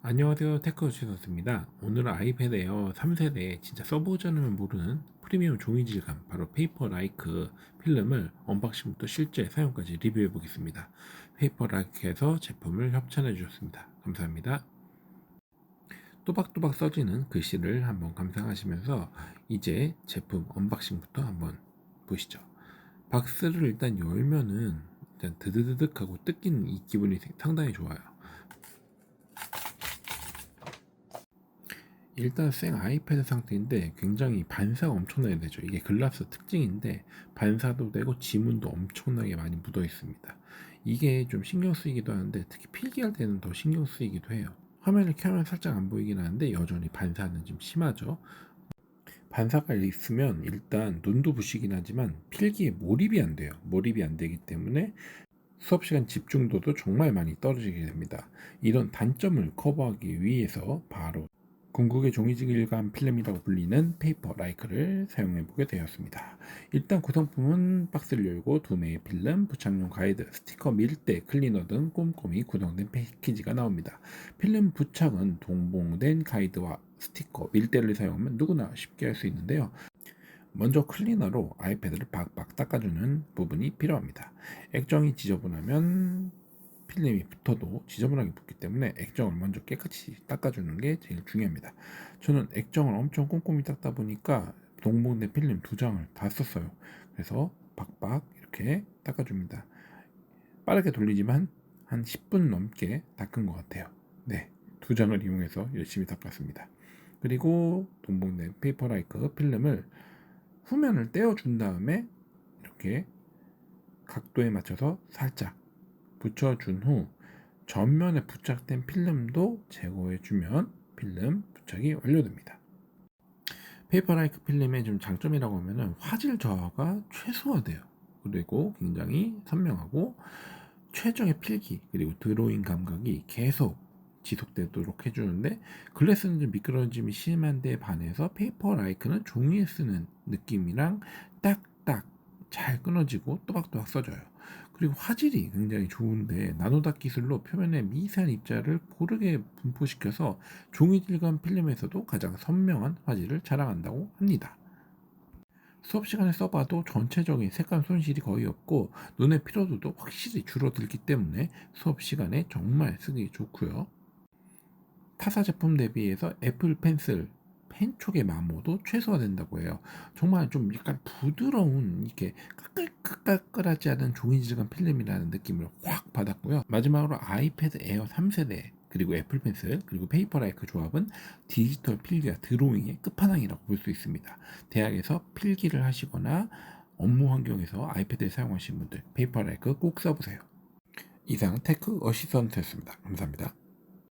안녕하세요 테크 최선수입니다. 오늘은 아이패드 에어 3세대 진짜 써보지 않으면 모르는 프리미엄 종이 질감 바로 페이퍼 라이크 필름을 언박싱부터 실제 사용까지 리뷰해 보겠습니다. 페이퍼 라이크에서 제품을 협찬해 주셨습니다. 감사합니다. 또박또박 써지는 글씨를 한번 감상하시면서 이제 제품 언박싱부터 한번 보시죠. 박스를 일단 열면은 일단 드드드득하고 뜯기는 이 기분이 상당히 좋아요 일단 생 아이패드 상태인데 굉장히 반사가 엄청나게 되죠. 이게 글라스 특징인데 반사도 되고 지문도 엄청나게 많이 묻어 있습니다. 이게 좀 신경 쓰이기도 하는데 특히 필기할 때는 더 신경 쓰이기도 해요. 화면을 켜면 살짝 안 보이긴 하는데 여전히 반사는 좀 심하죠. 반사가 있으면 일단 눈도 부시긴 하지만 필기에 몰입이 안 돼요. 몰입이 안 되기 때문에 수업 시간 집중도도 정말 많이 떨어지게 됩니다. 이런 단점을 커버하기 위해서 바로 궁극의 종이질감 필름이라고 불리는 페이퍼 라이크를 사용해 보게 되었습니다. 일단 구성품은 박스를 열고 두 매의 필름, 부착용 가이드, 스티커, 밀대, 클리너 등 꼼꼼히 구성된 패키지가 나옵니다. 필름 부착은 동봉된 가이드와 스티커, 밀대를 사용하면 누구나 쉽게 할 수 있는데요. 먼저 클리너로 아이패드를 박박 닦아주는 부분이 필요합니다. 액정이 지저분하면 필름이 붙어도 지저분하게 붙기 때문에 액정을 먼저 깨끗이 닦아주는 게 제일 중요합니다. 저는 액정을 엄청 꼼꼼히 닦다 보니까 동봉된 필름 두 장을 다 썼어요. 그래서 박박 이렇게 닦아줍니다. 빠르게 돌리지만 한 10분 넘게 닦은 것 같아요. 네, 두 장을 이용해서 열심히 닦았습니다. 그리고 동봉된 페이퍼라이크 필름을 후면을 떼어준 다음에 이렇게 각도에 맞춰서 살짝 붙여준 후 전면에 부착된 필름도 제거해주면 필름 부착이 완료됩니다. 페이퍼라이크 필름의 좀 장점이라고 하면 화질 저하가 최소화돼요. 그리고 굉장히 선명하고 최적의 필기 그리고 드로잉 감각이 계속 지속되도록 해주는데 글래스는 좀 미끄러짐이 심한데 반해서 페이퍼라이크는 종이에 쓰는 느낌이랑 딱딱 잘 끊어지고 또박또박 써져요. 그리고 화질이 굉장히 좋은데 나노닥 기술로 표면에 미세한 입자를 고르게 분포시켜서 종이 질감 필름에서도 가장 선명한 화질을 자랑한다고 합니다. 수업 시간에 써봐도 전체적인 색감 손실이 거의 없고 눈의 피로도도 확실히 줄어들기 때문에 수업 시간에 정말 쓰기 좋고요. 타사 제품 대비해서 애플 펜슬 펜촉의 마모도 최소화된다고 해요. 정말 좀 약간 부드러운 이렇게 까끌까끌하지 않은 종이 질감 필름이라는 느낌을 확 받았고요. 마지막으로 아이패드 에어 3세대 그리고 애플 펜슬 그리고 페이퍼라이크 조합은 디지털 필기와 드로잉의 끝판왕이라고 볼 수 있습니다. 대학에서 필기를 하시거나 업무 환경에서 아이패드를 사용하시는 분들 페이퍼라이크 꼭 써보세요. 이상 테크 어시스턴트였습니다. 감사합니다.